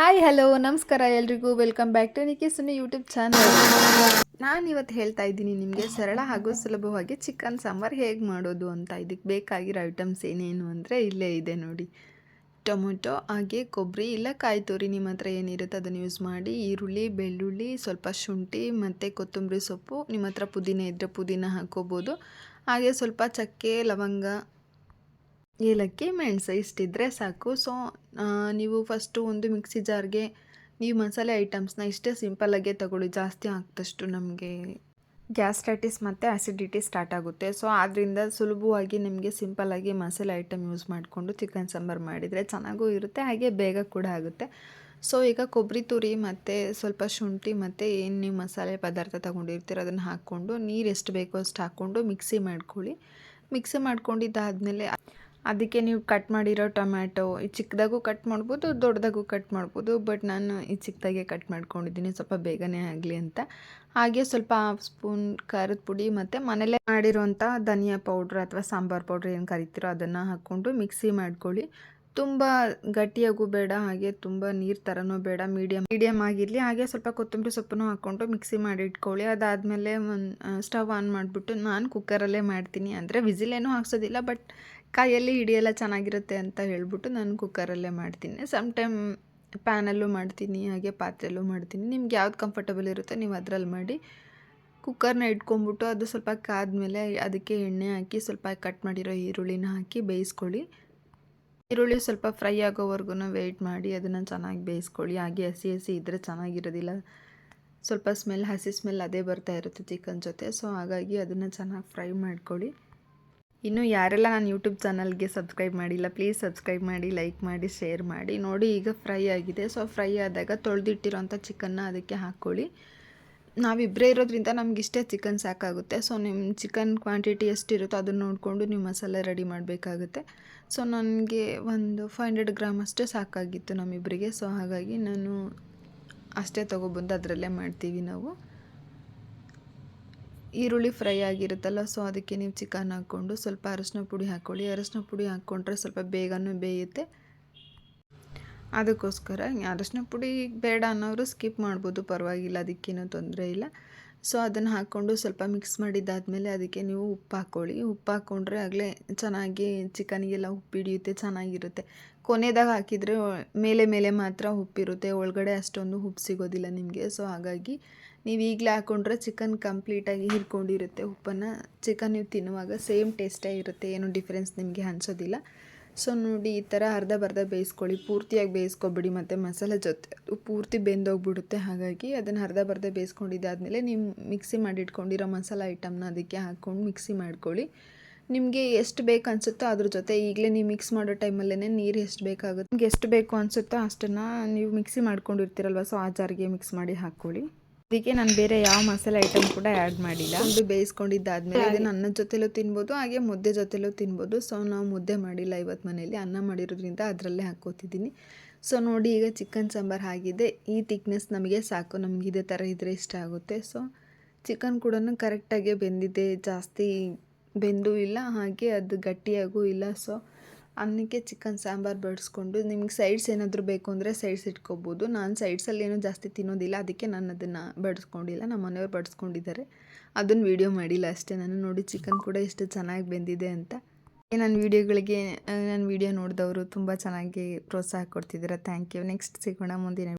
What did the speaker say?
Hi, hello, ನಮಸ್ಕಾರ ಎಲ್ರಿಗೂ. Welcome back to ನಿಕೆ ಸುನಿ ಯೂಟ್ಯೂಬ್ ಚಾನಲ್ ನಾನು ಇವತ್ತು ಹೇಳ್ತಾ ಇದ್ದೀನಿ, ನಿಮಗೆ ಸರಳ ಹಾಗೂ ಸುಲಭವಾಗಿ ಚಿಕನ್ ಸಾಂಬಾರು ಹೇಗೆ ಮಾಡೋದು ಅಂತ. ಇದಕ್ಕೆ ಬೇಕಾಗಿರೋ ಐಟಮ್ಸ್ ಏನೇನು ಅಂದರೆ ಇಲ್ಲೇ ಇದೆ ನೋಡಿ. ಟೊಮೊಟೊ, ಹಾಗೆ ಕೊಬ್ಬರಿ ಇಲ್ಲ ಕಾಯಿ ತುರಿ ನಿಮ್ಮ ಹತ್ರ ಏನಿರುತ್ತೆ ಅದನ್ನು ಯೂಸ್ ಮಾಡಿ, ಈರುಳ್ಳಿ, ಬೆಳ್ಳುಳ್ಳಿ, ಸ್ವಲ್ಪ ಶುಂಠಿ ಮತ್ತು ಕೊತ್ತಂಬರಿ ಸೊಪ್ಪು, ನಿಮ್ಮ ಹತ್ರ ಪುದೀನ ಇದ್ದರೆ ಪುದೀನ ಹಾಕ್ಕೋಬೋದು. ಹಾಗೆ ಸ್ವಲ್ಪ ಚಕ್ಕೆ, ಲವಂಗ ಏಲಕ್ಕಿ ಮೆಣಸು ಇಷ್ಟಿದ್ದರೆ ಸಾಕು. ಸೊ ನೀವು ಫಸ್ಟು ಒಂದು ಮಿಕ್ಸಿ ಜಾರ್ಗೆ ನೀವು ಮಸಾಲೆ ಐಟಮ್ಸ್ನ ಇಷ್ಟೇ ಸಿಂಪಲ್ಲಾಗೆ ತಗೊಳ್ಳಿ. ಜಾಸ್ತಿ ಹಾಕ್ದಷ್ಟು ನಮಗೆ ಗ್ಯಾಸ್ಟ್ರೈಟಿಸ್ ಮತ್ತು ಆ್ಯಸಿಡಿಟಿ ಸ್ಟಾರ್ಟ್ ಆಗುತ್ತೆ. ಸೊ ಆದ್ದರಿಂದ ಸುಲಭವಾಗಿ ನಿಮಗೆ ಸಿಂಪಲ್ಲಾಗಿ ಮಸಾಲೆ ಐಟಮ್ ಯೂಸ್ ಮಾಡಿಕೊಂಡು ಚಿಕನ್ ಸಾಂಬಾರು ಮಾಡಿದರೆ ಚೆನ್ನಾಗೂ ಇರುತ್ತೆ, ಹಾಗೆ ಬೇಗ ಕೂಡ ಆಗುತ್ತೆ. ಸೊ ಈಗ ಕೊಬ್ಬರಿ ತುರಿ ಮತ್ತು ಸ್ವಲ್ಪ ಶುಂಠಿ ಮತ್ತು ಏನು ನೀವು ಮಸಾಲೆ ಪದಾರ್ಥ ತೊಗೊಂಡಿರ್ತೀರ ಅದನ್ನು ಹಾಕ್ಕೊಂಡು ನೀರು ಎಷ್ಟು ಬೇಕೋ ಅಷ್ಟು ಹಾಕ್ಕೊಂಡು ಮಿಕ್ಸಿ ಮಾಡ್ಕೊಳ್ಳಿ. ಮಿಕ್ಸಿ ಮಾಡ್ಕೊಂಡಿದ್ದಾದಮೇಲೆ ಅದಕ್ಕೆ ನೀವು ಕಟ್ ಮಾಡಿರೋ ಟೊಮ್ಯಾಟೊ. ಈ ಚಿಕ್ಕದಾಗೂ ಕಟ್ ಮಾಡ್ಬೋದು, ದೊಡ್ಡದಾಗೂ ಕಟ್ ಮಾಡ್ಬೋದು ಬಟ್ ನಾನು ಈ ಚಿಕ್ಕದಾಗೆ ಕಟ್ ಮಾಡ್ಕೊಂಡಿದ್ದೀನಿ. ಸ್ವಲ್ಪ ಬೇಗನೆ ಆಗಲಿ ಅಂತ. ಹಾಗೆ ಸ್ವಲ್ಪ ಹಾಫ್ ಸ್ಪೂನ್ ಖಾರದ ಪುಡಿ ಮತ್ತು ಮನೇಲೇ ಮಾಡಿರೋಂಥ ಧನಿಯಾ ಪೌಡ್ರ್ ಅಥವಾ ಸಾಂಬಾರು ಪೌಡ್ರ್ ಏನು ಕರಿತೀರೋ ಅದನ್ನು ಹಾಕ್ಕೊಂಡು ಮಿಕ್ಸಿ ಮಾಡ್ಕೊಳ್ಳಿ. ತುಂಬ ಗಟ್ಟಿಯಾಗೂ ಬೇಡ, ಹಾಗೆ ತುಂಬ ನೀರು ಥರನೂ ಬೇಡ ಮೀಡಿಯಮ್ ಮೀಡಿಯಮ್ ಆಗಿರಲಿ. ಹಾಗೆ ಸ್ವಲ್ಪ ಕೊತ್ತಂಬರಿ ಸೊಪ್ಪನ್ನು ಹಾಕ್ಕೊಂಡು ಮಿಕ್ಸಿ ಮಾಡಿ ಇಟ್ಕೊಳ್ಳಿ. ಅದಾದಮೇಲೆ ಒಂದು ಸ್ಟವ್ ಆನ್ ಮಾಡಿಬಿಟ್ಟು ನಾನು ಕುಕ್ಕರಲ್ಲೇ ಮಾಡ್ತೀನಿ. ಅಂದರೆ ವಿಸಿಲೇನೂ ಹಾಕ್ಸೋದಿಲ್ಲ ಬಟ್ ಕೈಯಲ್ಲಿ ಹಿಡಿಯೆಲ್ಲ ಚೆನ್ನಾಗಿರುತ್ತೆ ಅಂತ ಹೇಳ್ಬಿಟ್ಟು ನಾನು ಕುಕ್ಕರಲ್ಲೇ ಮಾಡ್ತೀನಿ. ಸಮ್ ಟೈಮ್ ಪ್ಯಾನಲ್ಲೂ ಮಾಡ್ತೀನಿ, ಹಾಗೆ ಪಾತ್ರೆಯಲ್ಲೂ ಮಾಡ್ತೀನಿ. ನಿಮ್ಗೆ ಯಾವ್ದು ಕಂಫರ್ಟಬಲ್ ಇರುತ್ತೆ ನೀವು ಅದರಲ್ಲಿ ಮಾಡಿ. ಕುಕ್ಕರ್ನ ಇಟ್ಕೊಂಬಿಟ್ಟು ಅದು ಸ್ವಲ್ಪ ಕಾದ್ಮೇಲೆ ಅದಕ್ಕೆ ಎಣ್ಣೆ ಹಾಕಿ ಸ್ವಲ್ಪ ಕಟ್ ಮಾಡಿರೋ ಈರುಳ್ಳಿನ ಹಾಕಿ ಬೇಯಿಸ್ಕೊಳ್ಳಿ. ಈರುಳ್ಳಿ ಸ್ವಲ್ಪ ಫ್ರೈ ಆಗೋವರೆಗೂ ವೆಯ್ಟ್ ಮಾಡಿ ಅದನ್ನು ಚೆನ್ನಾಗಿ ಬೇಯಿಸ್ಕೊಳ್ಳಿ. ಹಾಗೆ ಹಸಿ ಹಸಿ ಇದ್ದರೆ ಚೆನ್ನಾಗಿರೋದಿಲ್ಲ. ಸ್ವಲ್ಪ ಸ್ಮೆಲ್ ಹಸಿ ಸ್ಮೆಲ್ ಅದೇ ಬರ್ತಾ ಇರುತ್ತೆ ಚಿಕನ್ ಜೊತೆ. ಸೊ ಹಾಗಾಗಿ ಅದನ್ನು ಚೆನ್ನಾಗಿ ಫ್ರೈ ಮಾಡ್ಕೊಳ್ಳಿ. ಇನ್ನು ಯಾರೆಲ್ಲ ನಾನು ಯೂಟ್ಯೂಬ್ ಚಾನಲ್ಗೆ ಸಬ್ಸ್ಕ್ರೈಬ್ ಮಾಡಿಲ್ಲ ಪ್ಲೀಸ್ ಸಬ್ಸ್ಕ್ರೈಬ್ ಮಾಡಿ ಲೈಕ್ ಮಾಡಿ ಶೇರ್ ಮಾಡಿ. ನೋಡಿ ಈಗ ಫ್ರೈ ಆಗಿದೆ. ಸೊ ಫ್ರೈ ಆದಾಗ ತೊಳೆದಿಟ್ಟಿರೋಂಥ ಚಿಕನ್ನ ಅದಕ್ಕೆ ಹಾಕ್ಕೊಳ್ಳಿ. ನಾವಿಬ್ಬರೇ ಇರೋದ್ರಿಂದ ನಮ್ಗೆ ಇಷ್ಟೇ ಚಿಕನ್ ಸಾಕಾಗುತ್ತೆ. ಸೊ ನಿಮ್ಮ ಚಿಕನ್ ಕ್ವಾಂಟಿಟಿ ಎಷ್ಟಿರುತ್ತೋ ಅದನ್ನು ನೋಡಿಕೊಂಡು ನೀವು ಮಸಾಲೆ ರೆಡಿ ಮಾಡಬೇಕಾಗುತ್ತೆ. ಸೊ ನನಗೆ ಒಂದು ಫೈವ್ ಹಂಡ್ರೆಡ್ ಗ್ರಾಮ್ ಅಷ್ಟೇ ಸಾಕಾಗಿತ್ತು ನಮ್ಮಿಬ್ಬರಿಗೆ ಸೊ ಹಾಗಾಗಿ ನಾನು ಅಷ್ಟೇ ತೊಗೊಬಂದು ಅದರಲ್ಲೇ ಮಾಡ್ತೀವಿ ನಾವು. ಈರುಳ್ಳಿ ಫ್ರೈ ಆಗಿರುತ್ತಲ್ಲ ಸೊ ಅದಕ್ಕೆ ನೀವು ಚಿಕನ್ ಹಾಕ್ಕೊಂಡು ಸ್ವಲ್ಪ ಅರಶಿನ ಪುಡಿ ಹಾಕ್ಕೊಳ್ಳಿ ಅರಶಿನ ಪುಡಿ ಹಾಕ್ಕೊಂಡ್ರೆ ಸ್ವಲ್ಪ ಬೇಗನೂ ಬೇಯುತ್ತೆ. ಅದಕ್ಕೋಸ್ಕರ ಅರಶಿನ ಪುಡಿ ಬೇಡ ಅನ್ನೋರು ಸ್ಕಿಪ್ ಮಾಡ್ಬೋದು, ಪರವಾಗಿಲ್ಲ, ಅದಕ್ಕೇನೂ ತೊಂದರೆ ಇಲ್ಲ. ಸೊ ಅದನ್ನು ಹಾಕ್ಕೊಂಡು ಸ್ವಲ್ಪ ಮಿಕ್ಸ್ ಮಾಡಿದ್ದಾದಮೇಲೆ ಅದಕ್ಕೆ ನೀವು ಉಪ್ಪು ಹಾಕ್ಕೊಳ್ಳಿ. ಉಪ್ಪು ಹಾಕ್ಕೊಂಡ್ರೆ ಆಗಲೇ ಚೆನ್ನಾಗಿ ಚಿಕನಿಗೆಲ್ಲ ಉಪ್ಪು ಹಿಡಿಯುತ್ತೆ, ಚೆನ್ನಾಗಿರುತ್ತೆ. ಕೊನೆದಾಗ ಹಾಕಿದರೆ ಮೇಲೆ ಮೇಲೆ ಮಾತ್ರ ಉಪ್ಪಿರುತ್ತೆ. ಒಳಗಡೆ ಅಷ್ಟೊಂದು ಉಪ್ಪು ಸಿಗೋದಿಲ್ಲ ನಿಮಗೆ. ಸೊ ಹಾಗಾಗಿ ನೀವು ಈಗಲೇ ಹಾಕ್ಕೊಂಡ್ರೆ ಚಿಕನ್ ಕಂಪ್ಲೀಟಾಗಿ ಹಿರ್ಕೊಂಡಿರುತ್ತೆ ಉಪ್ಪನ್ನು. ಚಿಕನ್ ನೀವು ತಿನ್ನುವಾಗ ಸೇಮ್ ಟೇಸ್ಟೇ ಇರುತ್ತೆ. ಏನು ಡಿಫ್ರೆನ್ಸ್ ನಿಮಗೆ ಅನ್ಸೋದಿಲ್ಲ. ಸೊ ನೋಡಿ, ಈ ಥರ ಅರ್ಧ ಬರ್ಧ ಬೇಯಿಸ್ಕೊಳ್ಳಿ. ಪೂರ್ತಿಯಾಗಿ ಬೇಯಿಸ್ಕೊಬಿಡಿ ಮತ್ತು ಮಸಾಲೆ ಜೊತೆ. ಪೂರ್ತಿ ಬೆಂದೋಗ್ಬಿಡುತ್ತೆ. ಹಾಗಾಗಿ ಅದನ್ನು ಅರ್ಧ ಬರ್ಧ ಬೇಯಿಸ್ಕೊಂಡಿದ್ದಾದಮೇಲೆ ನೀವು ಮಿಕ್ಸಿ ಮಾಡಿಟ್ಕೊಂಡಿರೋ ಮಸಾಲೆ ಐಟಮ್ನ ಅದಕ್ಕೆ ಹಾಕ್ಕೊಂಡು ಮಿಕ್ಸಿ ಮಾಡ್ಕೊಳ್ಳಿ. ನಿಮಗೆ ಎಷ್ಟು ಬೇಕು ಅನಿಸುತ್ತೋ ಅದ್ರ ಜೊತೆ ಈಗಲೇ ನೀವು ಮಿಕ್ಸ್ ಮಾಡೋ ಟೈಮಲ್ಲೇ ನೀರು ಎಷ್ಟು ಬೇಕಾಗುತ್ತೆ. ನಿಮ್ಗೆ ಎಷ್ಟು ಬೇಕು ಅನಿಸುತ್ತೋ ಅಷ್ಟನ್ನು ನೀವು ಮಿಕ್ಸಿ ಮಾಡ್ಕೊಂಡಿರ್ತೀರಲ್ವ, ಸೊ ಆ ಜಾರಿಗೆ ಮಿಕ್ಸ್ ಮಾಡಿ ಹಾಕ್ಕೊಳ್ಳಿ. ಅದಕ್ಕೆ ನಾನು ಬೇರೆ ಯಾವ ಮಸಾಲೆ ಐಟಮ್ ಕೂಡ ಆ್ಯಡ್ ಮಾಡಿಲ್ಲ. ಒಂದು ಬೇಯಿಸ್ಕೊಂಡಿದ್ದಾದ್ಮೇಲೆ ಇದನ್ನು ಅನ್ನದ ಜೊತೆಲೂ ತಿನ್ಬೋದು ಹಾಗೆ ಮುದ್ದೆ ಜೊತೆಲೂ ತಿನ್ಬೋದು. ಸೊ ನಾವು ಮುದ್ದೆ ಮಾಡಿಲ್ಲ ಇವತ್ತು ಮನೇಲಿ ಅನ್ನ ಮಾಡಿರೋದ್ರಿಂದ ಅದರಲ್ಲೇ ಹಾಕ್ಕೋತಿದ್ದೀನಿ. ಸೊ ನೋಡಿ ಈಗ ಚಿಕನ್ ಸಾಂಬಾರು ಆಗಿದೆ. ಈ ತಿಕ್ನೆಸ್ ನಮಗೆ ಸಾಕು. ನಮಗೆ ಇದೇ ಥರ ಇದ್ರೆ ಇಷ್ಟ ಆಗುತ್ತೆ. ಸೊ ಚಿಕನ್ ಕೂಡ ಕರೆಕ್ಟಾಗೆ ಬೆಂದಿದೆ. ಜಾಸ್ತಿ ಬೆಂದೂ ಇಲ್ಲ. ಹಾಗೆ ಅದು ಗಟ್ಟಿಯಾಗೂ ಇಲ್ಲ. ಸೊ ಅನ್ನಕ್ಕೆ ಚಿಕನ್ ಸಾಂಬಾರು ಬಡಿಸ್ಕೊಂಡು ನಿಮ್ಗೆ ಸೈಡ್ಸ್ ಏನಾದರೂ ಬೇಕು ಅಂದರೆ ಸೈಡ್ಸ್ ಇಟ್ಕೋಬೋದು. ನಾನು ಸೈಡ್ಸಲ್ಲಿ ಏನೂ ಜಾಸ್ತಿ ತಿನ್ನೋದಿಲ್ಲ. ಅದಕ್ಕೆ ನಾನು ಅದನ್ನು ಬಡಿಸ್ಕೊಂಡಿಲ್ಲ. ನಮ್ಮ ಮನೆಯವ್ರು ಬಡಿಸ್ಕೊಂಡಿದ್ದಾರೆ. ಅದನ್ನು ವೀಡಿಯೋ ಮಾಡಿಲ್ಲ ಅಷ್ಟೇ. ನಾನು ನೋಡಿ ಚಿಕನ್ ಕೂಡ ಎಷ್ಟು ಚೆನ್ನಾಗಿ ಬೆಂದಿದೆ ಅಂತ. ನನ್ನ ವೀಡಿಯೋಗಳಿಗೆ ನನ್ನ ವೀಡಿಯೋ ನೋಡಿದವರು ತುಂಬ ಚೆನ್ನಾಗಿ ಪ್ರೋತ್ಸಾಹ ಕೊಡ್ತಿದ್ದೀರಾ. ಥ್ಯಾಂಕ್ ಯು ನೆಕ್ಸ್ಟ್ ಸಿಗೋಣ ಮುಂದಿನ